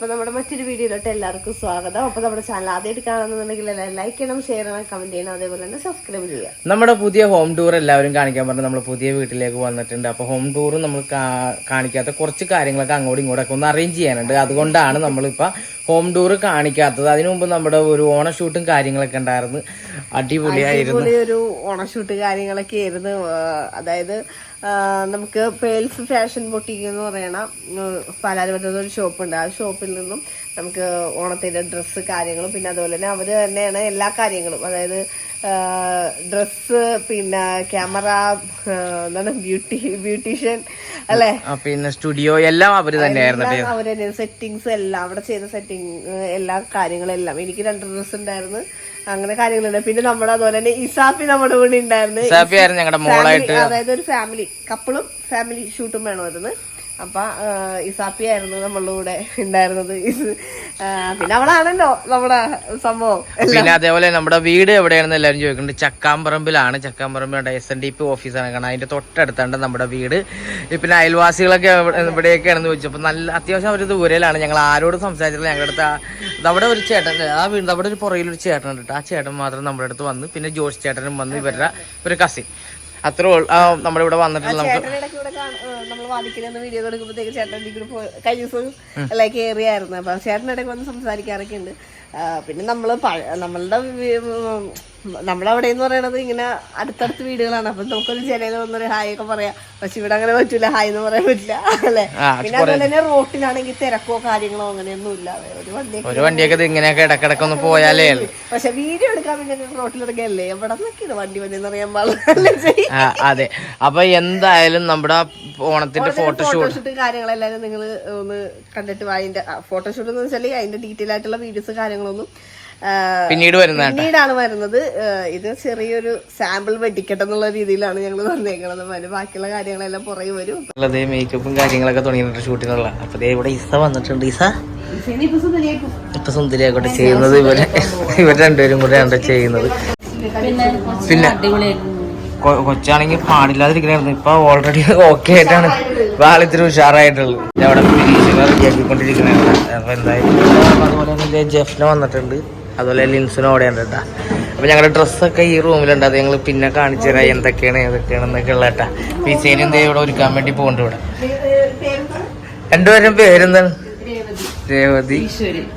അപ്പൊ നമ്മുടെ മറ്റൊരു വീഡിയോയിലോട്ട് എല്ലാവർക്കും സ്വാഗതം. അപ്പൊ നമ്മുടെ ചാനൽ ആദ്യമായിട്ട് കാണുന്നുണ്ടെങ്കിൽ ലൈക്ക് ചെയ്യണം ഷെയർ ചെയ്യണം കമന്റ് ചെയ്യണം അതേപോലെ തന്നെ സബ്സ്ക്രൈബ് ചെയ്യുക. നമ്മുടെ പുതിയ ഹോം ടൂർ എല്ലാവരും കാണിക്കാൻ പറഞ്ഞു നമ്മൾ പുതിയ വീട്ടിലേക്ക് വന്നിട്ടുണ്ട്. അപ്പോൾ ഹോം ടൂർ നമ്മൾ കാണിക്കാത്ത കുറച്ച് കാര്യങ്ങളൊക്കെ അങ്ങോട്ടും ഇങ്ങോട്ടൊക്കെ ഒന്ന് അറേഞ്ച് ചെയ്യാനുണ്ട്. അതുകൊണ്ടാണ് നമ്മളിപ്പോൾ ഹോം ടൂർ കാണിക്കാത്തത്. അതിനു മുമ്പ് നമ്മുടെ ഒരു ഓണ ഷൂട്ടും കാര്യങ്ങളൊക്കെ ഉണ്ടായിരുന്നു. അടിപൊളിയായിരുന്നു. ഒരു ഓണഷൂട്ട് കാര്യങ്ങളൊക്കെ ആയിരുന്നു. അതായത് നമുക്ക് പേൾസ് ഫാഷൻ ബൊട്ടീക്ക് എന്ന് പറയണ പാലാരിപറ്റത്ത് ഒരു ഷോപ്പുണ്ട്. ആ ഷോപ്പിൽ നിന്നും നമുക്ക് ഓണത്തിന്റെ ഡ്രസ്സ് കാര്യങ്ങളും പിന്നെ അതുപോലെ തന്നെ അവർ തന്നെയാണ് എല്ലാ കാര്യങ്ങളും. അതായത് ഡ്രസ്സ് പിന്നെ ക്യാമറ എന്താണ് ബ്യൂട്ടി ബ്യൂട്ടീഷ്യൻ അല്ലെ? പിന്നെ സ്റ്റുഡിയോ എല്ലാം അവർ തന്നെയായിരുന്നു. അവർ തന്നെ സെറ്റിങ്സ് എല്ലാം അവിടെ ചെയ്ത സെറ്റിങ് എല്ലാ കാര്യങ്ങളെല്ലാം. എനിക്ക് രണ്ട് ഡ്രസ്സ് ഉണ്ടായിരുന്നു. അങ്ങനെ കാര്യങ്ങളുണ്ട്. പിന്നെ നമ്മുടെ അതുപോലെ തന്നെ ഇസാഫി നമ്മുടെ കൂടെ ഉണ്ടായിരുന്നു. ഇസാഫി ആയിരുന്നു ഞങ്ങളുടെ മോളായിട്ട്. അതായത് ഒരു ഫാമിലി കപ്പിളും ഫാമിലി ഷൂട്ടും വേണമായിരുന്നു. അപ്പൊ ഇസാപ്പി ആയിരുന്നു നമ്മളുടെ കൂടെ ഉണ്ടായിരുന്നത്. പിന്നെ അവളാണല്ലോ നമ്മുടെ സംഭവം. പിന്നെ അതേപോലെ നമ്മുടെ വീട് എവിടെയാണെന്ന് എല്ലാവരും ചോദിക്കുന്നുണ്ട്. ചക്കാമ്പറമ്പിലാണ്. ചക്കാമ്പറമ്പിലുണ്ട് എസ് എൻ ഡി പി ഓഫീസാണ് കാരണം അതിന്റെ തൊട്ടടുത്താണ് നമ്മുടെ വീട്. പിന്നെ അയൽവാസികളൊക്കെ എവിടെയൊക്കെയാണെന്ന് ചോദിച്ചപ്പോൾ നല്ല അത്യാവശ്യം അവർ ദൂരയിലാണ് ഞങ്ങൾ ആരോട് സംസാരിച്ചില്ല. ഞങ്ങളുടെ അടുത്ത് അവിടെ ഒരു ചേട്ടൻ ആ വീട് അവിടെ ഒരു പുറയിലൊരു ചേട്ടൻ ഉണ്ട് ആ ചേട്ടൻ മാത്രം നമ്മുടെ അടുത്ത് വന്ന് പിന്നെ ജോസ് ചേട്ടനും വന്ന് ഇവരുടെ ഒരു കസിൻ അത്രേ നമ്മുടെ ഇവിടെ വന്നിട്ടുള്ള നമുക്ക് വീഡിയോ കൊടുക്കുമ്പോഴത്തേക്ക് ചേട്ടൻ കഴിഞ്ഞ ദിവസം ലൈക്ക് ഏറിയായിരുന്നു അപ്പൊ ചേട്ടൻ ഇടയ്ക്ക് വന്ന് സംസാരിക്കാറൊക്കെ ഉണ്ട്. പിന്നെ നമ്മൾ നമ്മളുടെ നമ്മളവിടെ എന്ന് പറയണത് ഇങ്ങനെ അടുത്തടുത്ത് വീടുകളാണ്. അപ്പൊ നമുക്കൊരു ജനത വന്നൊരു ഹായ് ഒക്കെ പറയാം. പക്ഷെ ഇവിടെ അങ്ങനെ പറ്റൂല. ഹായ് എന്ന് പറയാൻ പറ്റില്ല. അല്ലെ? പിന്നെ അതുപോലെ തന്നെ റോട്ടിലാണെങ്കിൽ തിരക്കോ കാര്യങ്ങളോ അങ്ങനെയൊന്നും ഇല്ല. ഒരു വണ്ടി ഒരു വണ്ടിയൊക്കെ ഇങ്ങനെയൊക്കെ ഇടക്കിടക്ക് ഒന്ന് പോയാലേ പക്ഷെ വീഡിയോ എടുക്കാൻ വേണ്ടി റോട്ടിലിറങ്ങിയല്ലേ എവിടെ നിന്നൊക്കെയാണ് വണ്ടി വന്നെന്ന് അറിയാൻ പാടില്ല. അതെ. അപ്പൊ എന്തായാലും നമ്മുടെ ഓണത്തിന്റെ ഫോട്ടോഷൂട്ട് കാര്യങ്ങളെല്ലാരും നിങ്ങൾ ഒന്ന് കണ്ടിട്ട്. അതിന്റെ ഫോട്ടോഷൂട്ട് എന്ന് വെച്ചാൽ അതിന്റെ ഡീറ്റെയിൽ ആയിട്ടുള്ള വീഡിയോസ് കാര്യങ്ങളൊന്നും പിന്നീട് വരുന്നത് പിന്നീടാണ് വരുന്നത്. ഇത് ചെറിയൊരു സാമ്പിൾ വെടിക്കട്ടെ എന്നുള്ള രീതിയിലാണ് ഞങ്ങൾ വന്നേക്കണത്. അതിന് ബാക്കിയുള്ള കാര്യങ്ങളെല്ലാം പുറകെ വരും. ഉള്ളത് മേക്കപ്പും കാര്യങ്ങളൊക്കെ തുടങ്ങിയിട്ട് ഷൂട്ടിനുള്ള അപ്പൊ ദേ ഇവിടെ ഇസ വന്നിട്ടുണ്ട്. ഇസ? ഇപ്പൊ സുന്ദരിയാക്കോട്ടെ ചെയ്യുന്നത് ഇവർ. ഇവർ രണ്ടുപേരും കൂടെ ആണ് ചെയ്യുന്നത്. പിന്നെ കൊച്ചാണെങ്കിൽ പാടില്ലാതിരിക്കണായിരുന്നു. ഇപ്പൊ ഓൾറെഡി ഓക്കെ ആയിട്ടാണ്. വാളിത്തിരി ഉഷാറായിട്ടുള്ളത് അവിടെ റെഡിയാക്കിക്കൊണ്ടിരിക്കണായിരുന്നു അപ്പൊ എന്തായാലും അതുപോലെ തന്നെ ജെഫ്ന വന്നിട്ടുണ്ട്. അതുപോലെ ലിൻസിനും അവിടെ ഉണ്ട് കേട്ടാ അപ്പൊ ഞങ്ങളുടെ ഡ്രസ്സൊക്കെ ഈ റൂമിലുണ്ട്. അത് ഞങ്ങൾ പിന്നെ കാണിച്ചു തരാം എന്തൊക്കെയാണ് ഏതൊക്കെയാണെന്നൊക്കെ ഉള്ള കേട്ടാ പിസേനും ദേ ഇവിടെ ഒരുക്കാൻ വേണ്ടി പോകുന്നുണ്ട് ഇവിടെ. രണ്ടുപേരും പേരെന്താണ്? രേവതി.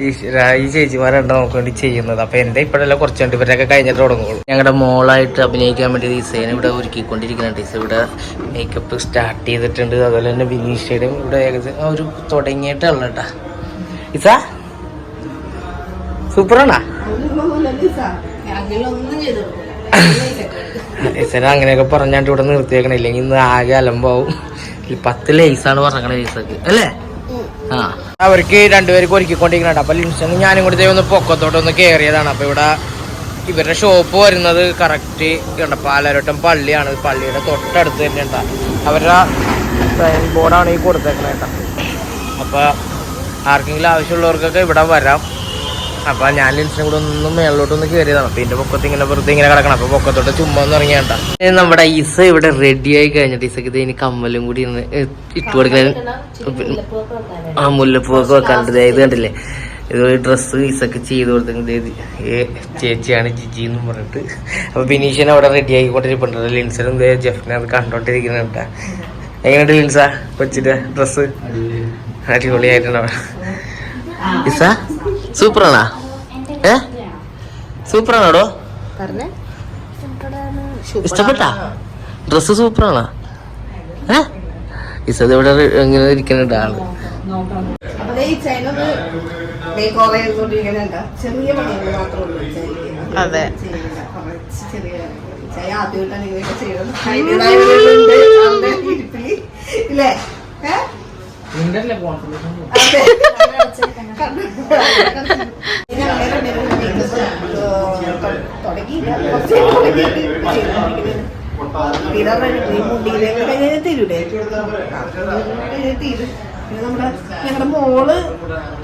ഈശ്വര. ഈ ചേച്ചിമാരുണ്ട് നമുക്ക് വേണ്ടി ചെയ്യുന്നത്. അപ്പൊ എന്റെ ഇപ്പോഴല്ല കുറച്ചുണ്ട് ഇവരൊക്കെ കഴിഞ്ഞിട്ട് തുടങ്ങുള്ളൂ. ഞങ്ങളുടെ മോളായിട്ട് അഭിനയിക്കാൻ വേണ്ടി ഡിസൈൻ ഇവിടെ ഒരുക്കിക്കൊണ്ടിരിക്കുന്നുണ്ട്. ഡിസൈൻ ഇവിടെ മേക്കപ്പ് സ്റ്റാർട്ട് ചെയ്തിട്ടുണ്ട്. അതുപോലെ തന്നെ വിനീഷയുടെ ഇവിടെ ഏകദേശം ഒരു തുടങ്ങിയിട്ടുള്ള കേട്ടാ ഇസ? സൂപ്പറാണാ? ഇസന അങ്ങനെയൊക്കെ പറഞ്ഞാണ്ട് ഇവിടെ നിർത്തിയേക്കണേ. ഇല്ലെങ്കിൽ ഇന്ന് ആകെ അലമ്പാവും. പത്ത് ലൈസാണ് പറഞ്ഞത് ലേസൊക്കെ അല്ലേ? ആ. അവർക്ക് രണ്ടുപേർക്ക് ഒരുക്കിക്കൊണ്ടിരിക്കുന്നുണ്ട് അപ്പൊ ലിൻസൺ ഞാനും കൂടി ഒന്ന് പൊക്കത്തോട്ട് ഒന്ന് കയറിയതാണ് അപ്പൊ ഇവിടെ ഇവരുടെ ഷോപ്പ് വരുന്നത് കറക്റ്റ് കണ്ട? പാലാരോട്ടം പള്ളിയാണ്. പള്ളിയുടെ തൊട്ടടുത്ത് തന്നെ ഉണ്ടാ അവരുടെ സൈൻ ബോർഡാണ് ഈ കൊടുത്തേക്കണേട്ടാ അപ്പൊ ആർക്കെങ്കിലും ആവശ്യമുള്ളവർക്കൊക്കെ ഇവിടെ വരാം. അപ്പൊ ഞാൻ ലിൻസിനും കൂടെ ഒന്ന് മേളിലോട്ട് ഒന്ന് കയറിയതാണ് അപ്പൊ എന്റെ പൊക്കത്ത് ഇങ്ങനെ വെറുതെ ഇങ്ങനെ കിടക്കണം. അപ്പൊ പൊക്കത്തോട്ട് ചുമ്മാ ഒന്ന് ഇറങ്ങിയാണ്ട നമ്മുടെ ഇസ ഇവിടെ റെഡി ആയി കഴിഞ്ഞിട്ട് ഇസക്ക് ഇത് ഇനി കമ്മലും കൂടി ഇന്ന് ഇട്ട് കൊടുക്കാൻ ആ മുല്ലപ്പൂവൊക്കെ വെക്കാനുണ്ട്. ദേ ഇത് കണ്ടില്ലേ? ഇത് ഡ്രസ്സ് ഇസക്ക് ചെയ്ത് കൊടുത്തത് ഏ ചേച്ചിയാണ് ജിജി എന്ന് പറഞ്ഞിട്ട്. അപ്പൊ ബിനീഷൻ അവിടെ റെഡി ആക്കിക്കൊണ്ടിരിപ്പുണ്ട് ലിൻസനും ദേ ജെഫിനെ അത് കണ്ടോണ്ടിരിക്കുന്നുണ്ട് എങ്ങനെയുണ്ട് ലിൻസ കൊച്ചിന്റെ ഡ്രസ്സ് അടിപൊളിയായിട്ടുണ്ടോ ഇസ സൂപ്പറാണാ? ഏ? സൂപ്പറാണോടോ? പറഞ്ഞേ. ഇഷ്ടപ്പെട്ടാ? ഡ്രസ്സ് സൂപ്പറാണോ? ഏ? ഇസത് ഇവിടെ ഇങ്ങനെ ഇരിക്കുന്നുണ്ട് ആൾ. അതെ. ആദ്യമായിട്ടാണ് ഇങ്ങനെയൊക്കെ ചെയ്യുന്നത്. തീരൂലേ തീരും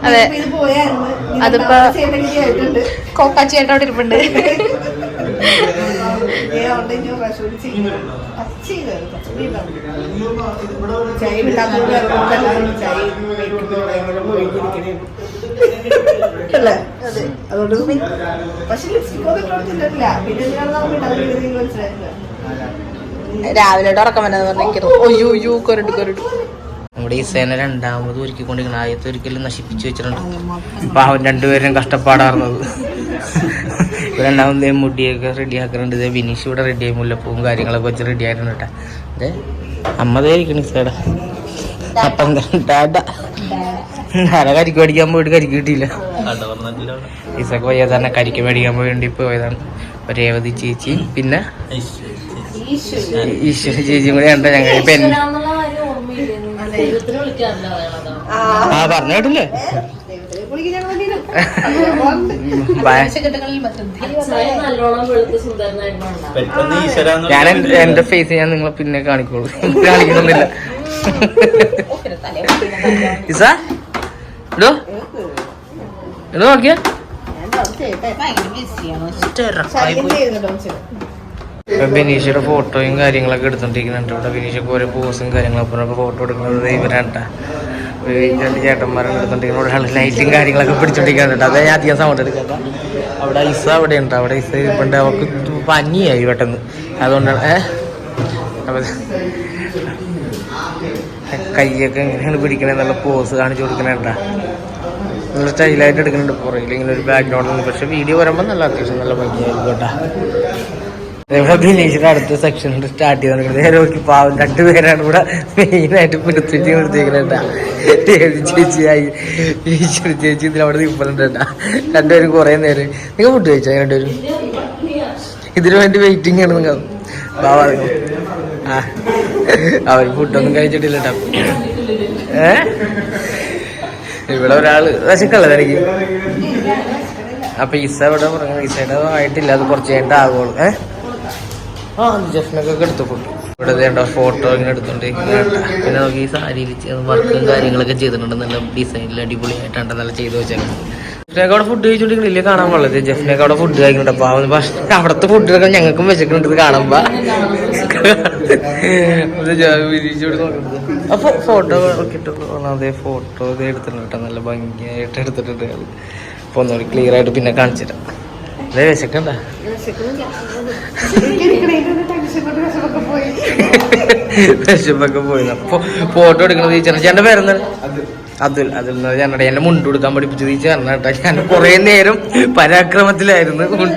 അതെ. ഇത് പോയായിരുന്നു ഇനി അതിപ്പോ- രണ്ടാമത്തെ ചെയ്യണമെങ്കിൽ ആയിട്ടുണ്ട് കോക്കാച്ചി ആയിട്ട് അവിടെ ഇരിപ്പുണ്ട്. ചായ. അല്ലേ? അതെ. അതുകൊണ്ട് പിന്നെ- പക്ഷെ ലിപ്സ്റ്റിക് ഒന്നും പിന്നെ മനസ്സിലായില്ല രാവിലെ ഉറക്കം വന്നത് കൊരട് കൊരട്. നമ്മുടെ ഈ സേന രണ്ടാമത് ഒരുക്കിക്കൊണ്ടിരിക്കണം ആദ്യത്തെ ഒരിക്കലും നശിപ്പിച്ചു വെച്ചിട്ടുണ്ട്. പാവം രണ്ടുപേരും കഷ്ടപ്പാടാർന്നത്. രണ്ടാമത് മുടിയൊക്കെ റെഡി ആക്കുന്നുണ്ട് ഇതേ ബിനീഷ് ഇവിടെ റെഡി ആയി. മുല്ലപ്പൂവും കാര്യങ്ങളൊക്കെ വെച്ച് റെഡി ആയിട്ടുണ്ട് കേട്ടാ അതെ അമ്മതായിരിക്കണം സേടാ അപ്പം ഡാഡ ഞാനെ കരിക്ക് മേടിക്കാൻ പോയിട്ട് കരിക്ക് കിട്ടിയില്ല? ഇസക്ക് പോയാൽ തന്നെ കരിക്ക് മേടിക്കാൻ വേണ്ടി പോയതാണ്. അപ്പൊ രേവതി ചേച്ചി. പിന്നെ ഈശ്വര ചേച്ചിയും കൂടെ ഉണ്ടോ ഞങ്ങൾ ഇപ്പൊ എന്നെ ആ പറഞ്ഞു കേട്ടില്ലേ? ഞാൻ എന്റെ- ഫേസ് ഞാൻ നിങ്ങളെ പിന്നെ കാണിക്കുള്ളൂ. കാണിക്കുന്നില്ല. ഇസ? ഇടോ ഇടോ നോക്കിയ. ബിനീഷയുടെ ഫോട്ടോയും കാര്യങ്ങളൊക്കെ എടുത്തോണ്ടിരിക്കുന്നുണ്ട്. ഇവിടെ ബിനീഷൊക്കെ ഓരോ പോസും കാര്യങ്ങളൊക്കെ ഫോട്ടോ എടുക്കുന്നത് ഇവരാണ്ട രണ്ട് ചേട്ടന്മാരാണ് എടുത്തോണ്ടിരിക്കുന്നത് ലൈറ്റും കാര്യങ്ങളൊക്കെ പിടിച്ചോണ്ടിരിക്കുന്നുണ്ട്. അതേ ഞാൻ അധികം സൗണ്ട് എടുക്കണ്ട അവിടെ ഇസ അവിടെ ഉണ്ട്. അവിടെ ഇസ ഇരിപ്പുണ്ട്. അവക്ക് പനിയായി പെട്ടെന്ന്. അതുകൊണ്ടാണ് ഏഹ് അപ്പൊ കൈയൊക്കെ എങ്ങനെയാണ് പിടിക്കണേ എന്നുള്ള പോസ് കാണിച്ചു കൊടുക്കണേട്ടാ നല്ല സ്റ്റൈലായിട്ട് എടുക്കുന്നുണ്ട് പുറകിൽ ഇങ്ങനെ ഒരു ബാക്ക്ഗ്രൗണ്ട് പക്ഷെ വീഡിയോ വരുമ്പോൾ നല്ല അത്യാവശ്യം നല്ല ഭംഗിയായിരിക്കും കേട്ടാ. അടുത്ത സെക്ഷൻ സ്റ്റാർട്ട് ചെയ്തോണ്ടിരിക്കുന്നത് നോക്കി പാവം രണ്ടുപേരാണ് ഇവിടെ മെയിനായിട്ട് പിടുത്തിട്ട് നിർത്തിയേക്കണേട്ടാ ചേച്ചിയായി ഈശ്വര ചേച്ചി ഇതിൽ അവിടെ നിൽപ്പുണ്ട് കേട്ടാ. രണ്ടുപേരും കുറെ നേരം. നിങ്ങൾ ഫുഡ് കഴിച്ചാ രണ്ടുപേരും? ഇതിനു വേണ്ടി വെയിറ്റിംഗ് ആണ് നിങ്ങൾ. ബാബാ ആ അവർ ഫുഡൊന്നും കഴിച്ചിട്ടില്ല കേട്ടോ. ഏ? ഇവിടെ ഒരാൾ വശക്കുള്ളത് എനിക്ക്. അപ്പൊ ഇസ ഇവിടെ പറഞ്ഞു ഇസയുടെ ആയിട്ടില്ല. അത് കുറച്ച് കഴിഞ്ഞിട്ട് ആകുള്ളൂ ഏ? ഇവിടെ ഫോട്ടോ ഇങ്ങനെ എടുത്തോണ്ടിരിക്കുന്ന കേട്ടാ പിന്നെ നോക്കി സാരിയിൽ വർക്കും കാര്യങ്ങളൊക്കെ ചെയ്തിട്ടുണ്ട്. നല്ല ഡിസൈനിൽ അടിപൊളിയായിട്ടാണ് നല്ല ചെയ്ത് വെച്ചേക്കുന്നത് ഫുഡ് കഴിച്ചോണ്ടിരിക്കണില്ലേ കാണാൻ പാടില്ല. ജഫ്നൊക്കെ അവിടെ ഫുഡ് കഴിക്കുന്നുണ്ട്. അപ്പൊ അവിടുത്തെ ഫുഡ് ഒക്കെ ഞങ്ങൾക്കും വെച്ചിട്ടുണ്ട് കാണുമ്പോ അപ്പൊ ഫോട്ടോ ഒക്കെ ഇട്ട് അതേ ഫോട്ടോ എടുത്തിട്ടുണ്ട് കേട്ടോ. നല്ല ഭംഗിയായിട്ട് എടുത്തിട്ടുണ്ട്. അപ്പൊ ഒന്നുകൂടി ക്ലിയർ ആയിട്ട് പിന്നെ കാണിച്ചു വിശക്കണ്ട വിശപ്പൊക്കെ പോയി അപ്പൊ ഫോട്ടോ എടുക്കണത് ഈ ചെറിയ പേരെന്താണ്? അതുൽ അതുൽ എന്ന് പറഞ്ഞാൽ ഞങ്ങളുടെ എന്നെ മുണ്ട് കൊടുക്കാൻ പഠിപ്പിച്ചത് ഈ ചേർന്ന കേട്ടോ. ഞാൻ കുറേ നേരം പരാക്രമത്തിലായിരുന്നു. Amor.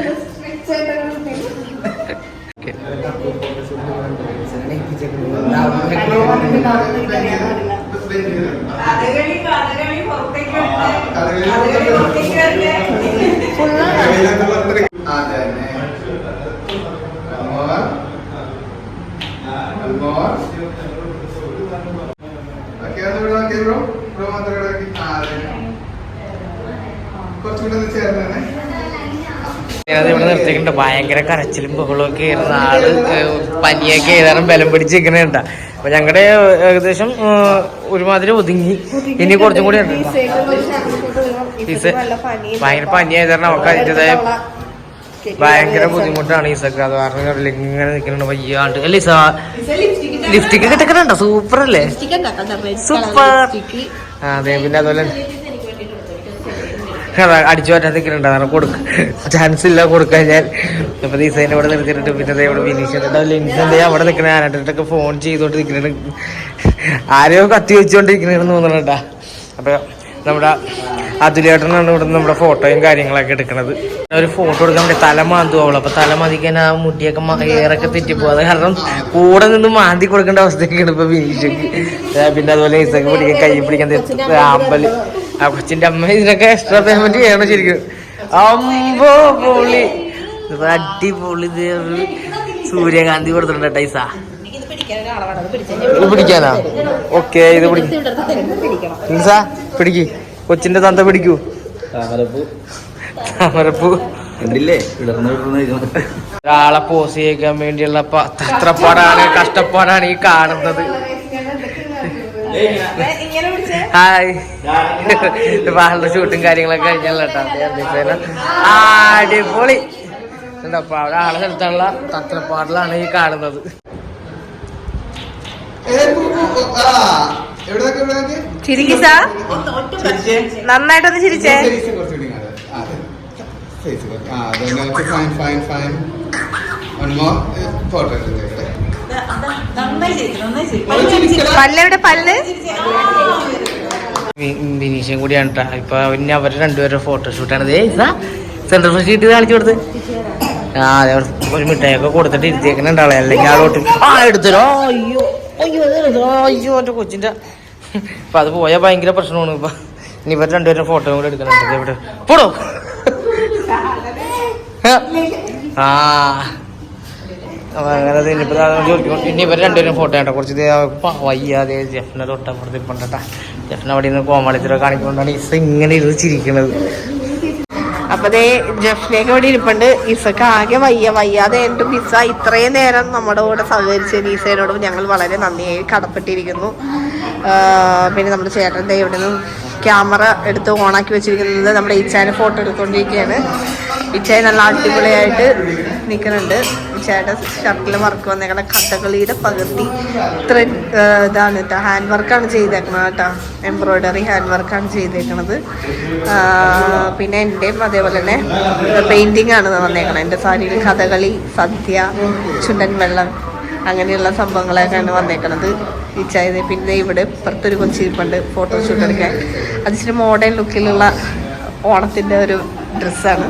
ഇവിടെ നിർത്തിയിട്ടുണ്ട്. ഭയങ്കര കരച്ചിലും ബഹളമൊക്കെ ആയിരുന്ന. ആൾ പനിയൊക്കെ ഏതാനും ബലം പിടിച്ച് നിൽക്കുന്നുണ്ട് അപ്പൊ ഞങ്ങളുടെ ഏകദേശം ഒരുമാതിരി ഒതുങ്ങി. ഇനി കുറച്ചും കൂടി ഉണ്ട്. ഭയങ്കര പനിയായത് കാരണം അവർക്ക് അതിന്റെതായ ഭയങ്കര ബുദ്ധിമുട്ടാണ് ഈ ഈസക്ക് അത് കാരണം ഇങ്ങനെ നിൽക്കുന്നുണ്ട്. വയ്യാണ്ട്. അല്ലേ സാ? ലിഫ്റ്റിക്ക് കിട്ടക്കണുണ്ടോ സൂപ്പർ അല്ലേ? സൂപ്പർ അതെ പിന്നെ അതുപോലെ അതാ അടിച്ചു മാറ്റാൻ നിൽക്കുന്നുണ്ട്. അതാണ് കൊടുക്ക. ചാൻസ് ഇല്ല കൊടുക്കാൻ ഞാൻ. ഇപ്പൊ ദിവസം ഇവിടെ നിർത്തിയിട്ട് പിന്നെ ഇവിടെ വിനീഷ് ലിൻസ് എന്താ അവിടെ നിൽക്കണ. ആരാട്ടൊക്കെ ഫോൺ ചെയ്തോണ്ട് നിൽക്കുന്നുണ്ട് ആരെയോ കത്തി വെച്ചുകൊണ്ടിരിക്കണെന്ന് തോന്നണട്ടാ അപ്പൊ നമ്മുടെ അതുലേട്ടനാണ് ഇവിടെ നമ്മുടെ ഫോട്ടോയും കാര്യങ്ങളൊക്കെ എടുക്കുന്നത് ഒരു ഫോട്ടോ എടുക്കാൻ വേണ്ടി തല മാന്തു അവൾ. അപ്പൊ തല മാന്തിക്കാൻ ആ മുടിയൊക്കെ ഏറൊക്കെ തെറ്റിപ്പോ അത് കാരണം കൂടെ നിന്ന് മാന്തി കൊടുക്കേണ്ട അവസ്ഥയൊക്കെയാണ് ഇപ്പൊ വിനീഷക്ക് പിന്നെ അതുപോലെ ഈസക്ക് പിടിക്കാൻ കൈ പിടിക്കാൻ അമ്പൽ. ആ കൊച്ചിന്റെ അമ്മ ഇതിനൊക്കെ എക്സ്ട്രാ പേയ്മെന്റ് ചെയ്യണം ശരിക്കും. അമ്പോ പൊളി. അടിപൊളി സൂര്യകാന്തി കൊടുത്തിട്ടുണ്ട് ടൈസ പിടിക്കാനാ? ഓക്കെ ഇത് പിടിക്കും പിടിക്ക്. കൊച്ചിന്റെ തന്ത പിടിക്കൂ. താമരപ്പൂ. ഒരാളെ പോസ് ചെയ്യിക്കാൻ വേണ്ടിയുള്ള തത്രപ്പാടാണ് കഷ്ടപ്പാടാണ് ഈ കാണുന്നത്. ഹായ് വാളുടെ ഷൂട്ടും കാര്യങ്ങളൊക്കെ കഴിഞ്ഞല്ലോ കേട്ടോ അടിപൊളി. അപ്പൊ അവിടെ ആളെ സ്ഥലത്തുള്ള തത്രപ്പാടിലാണ് ഈ കാണുന്നത്. നന്നായിട്ടൊന്ന് ചിരിച്ചേ. പല്ലെവിടെ പല്ല്? ബിനീഷും കൂടിയാണ് കേട്ടോ ഇപ്പൊ പിന്നെ അവർ രണ്ടുപേരുടെ ഫോട്ടോഷൂട്ടാണ് സെൻട്രൽ ഫ്രഷ് കാണിച്ചു കൊടുത്ത്. ആ അതെ ഒരു മിഠായിയൊക്കെ കൊടുത്തിട്ട് ഇരുത്തിയേക്കുന്നുണ്ടാളെ അല്ലെങ്കിൽ ആളോട്ട് ആ എടുത്തരോ? അയ്യോ. കൊച്ചിന്റെ അപ്പൊ അത് പോയാൽ ഭയങ്കര പ്രശ്നമാണ്. ഇപ്പൊ ഇനി ഇവർ രണ്ടുപേരും ഫോട്ടോ കൂടെ എടുക്കണുണ്ട് ഇവിടെ പോടോ. ആ. അങ്ങനെ അത് ഇനിയിപ്പോ ദാ ചോദിക്കും ഇനി ഇവർ രണ്ടുപേരും ഫോട്ടോ കേട്ടോ. കുറച്ച് വയ്യാതെ ജഫ്നെ തൊട്ടപ്പുറത്ത് ഇപ്പണ്ടട്ടാ ജഫ്ന അവിടെ നിന്ന് കോമാളിത്തരം കാണിക്കൊണ്ടാണ് ഇസ ഇങ്ങനെ ഇരുന്ന് ചിരിക്കണത്. അപ്പൊ ദേ ജഫ്നയൊക്കെ ഇവിടെ ഇരിപ്പുണ്ട്. ഇസക്ക് ആകെ വയ്യ വയ്യാതെ എന്റെ മിസ്സ ഇത്രയും നേരം നമ്മുടെ കൂടെ സഹകരിച്ച നീസയോടും ഞങ്ങൾ വളരെ നന്ദിയായി കടപ്പെട്ടിരിക്കുന്നു. പിന്നെ നമ്മുടെ ചേട്ടന്റെ ഇവിടെ നിന്ന് ക്യാമറ എടുത്ത് ഓണാക്കി വെച്ചിരിക്കുന്നത് നമ്മുടെ ഇച്ചാന്റെ ഫോട്ടോ എടുത്തുകൊണ്ടിരിക്കുകയാണ് ഇച്ചായ നല്ല അടിപൊളിയായിട്ട് നിൽക്കുന്നുണ്ട്. ചേട്ടൻ ഷർട്ടിൽ വർക്ക് വന്നേക്കണ കഥകളിയുടെ പകുതി ത്രെഡ് ഇതാണ് കേട്ടോ ഹാൻഡ് വർക്കാണ് ചെയ്തേക്കണത് കേട്ടോ എംബ്രോയ്ഡറി ഹാൻഡ് വർക്കാണ് ചെയ്തേക്കണത്. പിന്നെ എന്റെയും അതേപോലെ തന്നെ പെയിന്റിങ് ആണ് വന്നേക്കണത്. എന്റെ സാരിയിൽ കഥകളി സദ്യ ചുണ്ടൻ വെള്ളം അങ്ങനെയുള്ള സംഭവങ്ങളൊക്കെയാണ് വന്നേക്കണത്. ഇച്ചായത് ചായ പിന്നെ ഇവിടെ ഇപ്പുറത്തൊരു കൊച്ചിരിപ്പുണ്ട് ഫോട്ടോഷൂട്ട് എടുക്കാൻ. അത് ഇച്ചിരി മോഡേൺ ലുക്കിലുള്ള ഓണത്തിന്റെ ഒരു ഡ്രസ്സാണ്.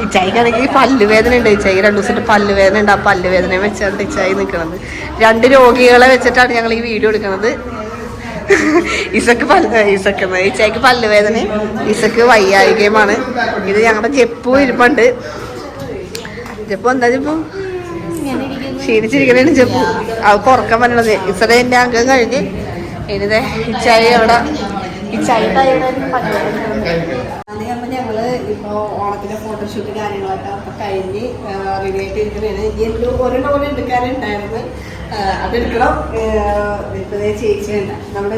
ഈ ചൈക്കാണെങ്കിൽ പല്ലുവേദന ഉണ്ട്. ചൈ രണ്ടു ദിവസത്തെ പല്ലുവേദന ഉണ്ട്. ആ പല്ലുവേദന വെച്ചാണ് ഇച്ചായി നിൽക്കുന്നത് രണ്ട് രോഗികളെ വെച്ചിട്ടാണ് ഞങ്ങൾ ഈ വീഡിയോ എടുക്കുന്നത് ഇസക്ക് പല്ല് ഇസക്ക് ഈ ചൈക്ക് പല്ലുവേദന ഇസക്ക് വയ്യായികയുമാണ്. ഇത് ഞങ്ങളുടെ ജപ്പു ഇരിപ്പുണ്ട്. ജപ്പു എന്താ ജപ്പു? ക്ഷീണിച്ചിരിക്കണേണ് ജപ്പു. അവൾക്ക് ഉറക്കം വരണത് ഇസടെ എന്റെ അംഗം കഴിഞ്ഞ് ഇനിതേ ഇച്ചായി അവിടെ ഇച്ചായി അപ്പൊ ഓണത്തിന്റെ ഫോട്ടോഷൂട്ട് കാര്യങ്ങളൊക്കെ അപ്പൊ കഴിഞ്ഞ് റെഡി ആയിട്ട് ഇരിക്കണേണ് ഇനി എന്തോ ഓരോ നോവൽ എടുക്കാനുണ്ടായിരുന്നു. അതെടുക്കണം. ഇപ്പൊ ചേച്ചിയുണ്ട് നമ്മുടെ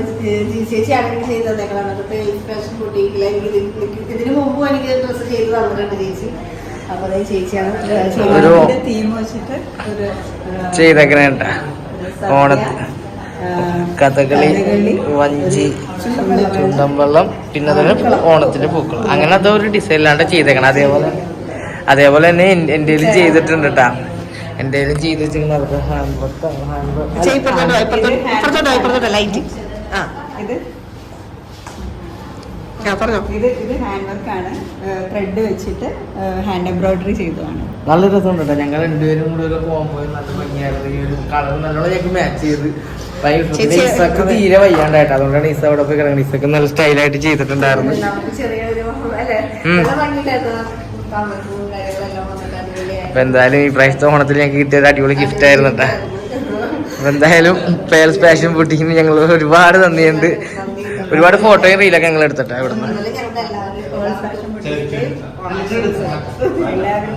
ജി ചേച്ചി ആണെങ്കിൽ ചെയ്ത് തന്നേക്കണം? ഇൻസ്പിറേഷൻ പൊട്ടിയില്ല എനിക്ക് ഇത് ഇതിന് മുമ്പും എനിക്ക് ഡ്രസ്സ് ചെയ്ത് തന്നിട്ടുണ്ട് ചേച്ചി. അപ്പൊ അതേ ചേച്ചിയാണ് തീം വെച്ചിട്ട് ഒരു ചെയ്തേക്കണ കേട്ടാ ഓണത്തിന്. കഥകളി വഞ്ചി ചുണ്ടൻവെള്ളം പിന്നെ അതുപോലെ ഓണത്തിന്റെ പൂക്കൾ. അങ്ങനെ ഒരു ഡിസൈനിലാണ്ട് ചെയ്തേക്കണം അതേപോലെ? അതേപോലെ തന്നെ എന്റെ ചെയ്തിട്ടുണ്ട് കേട്ടാ എന്റെ ചെയ്ത് വെച്ചിരിക്കുന്ന അവരുടെ ഹാൻഡ് വർക്ക് ലൈറ്റ് ആ ഇത് ഇത് ഇത് ഹാൻഡ് വർക്കാണ് ത്രെഡ് വെച്ചിട്ട് ഹാൻഡ് എംബ്രോയിഡറി ചെയ്തതാണ്. നല്ല രസമുണ്ട് ഞങ്ങൾ രണ്ടുപേരും കൂടെ ഒരു കോമ്പോ നല്ല ഭംഗിയായിരുന്നു. ഈ ഒരു കളർ നല്ലോണം ഞങ്ങൾക്ക് മാച്ച് ചെയ്ത്. തീരെ വയ്യാണ്ടായിട്ട്. അതുകൊണ്ടാണ് ഇസ അവിടെ പോയി കിടക്കുന്നത് ഇസക്ക് നല്ല സ്റ്റൈലായിട്ട് ചെയ്തിട്ടുണ്ടായിരുന്നു. അപ്പൊ എന്തായാലും ഈ പ്രാവശ്യത്തെ ഓണത്തിൽ ഞങ്ങൾക്ക് കിട്ടിയത് അടിപൊളി ഗിഫ്റ്റ് ആയിരുന്നു കേട്ടാ അപ്പൊ എന്തായാലും പേൽസ് പാഷൻ ബുട്ടിക്കിന് ഞങ്ങൾ ഒരുപാട് നന്ദിയുണ്ട്. ഒരുപാട് ഫോട്ടോയും റീലൊക്കെ ഞങ്ങൾ എടുത്തിട്ടാ ഇവിടുന്ന്. എല്ലാവരും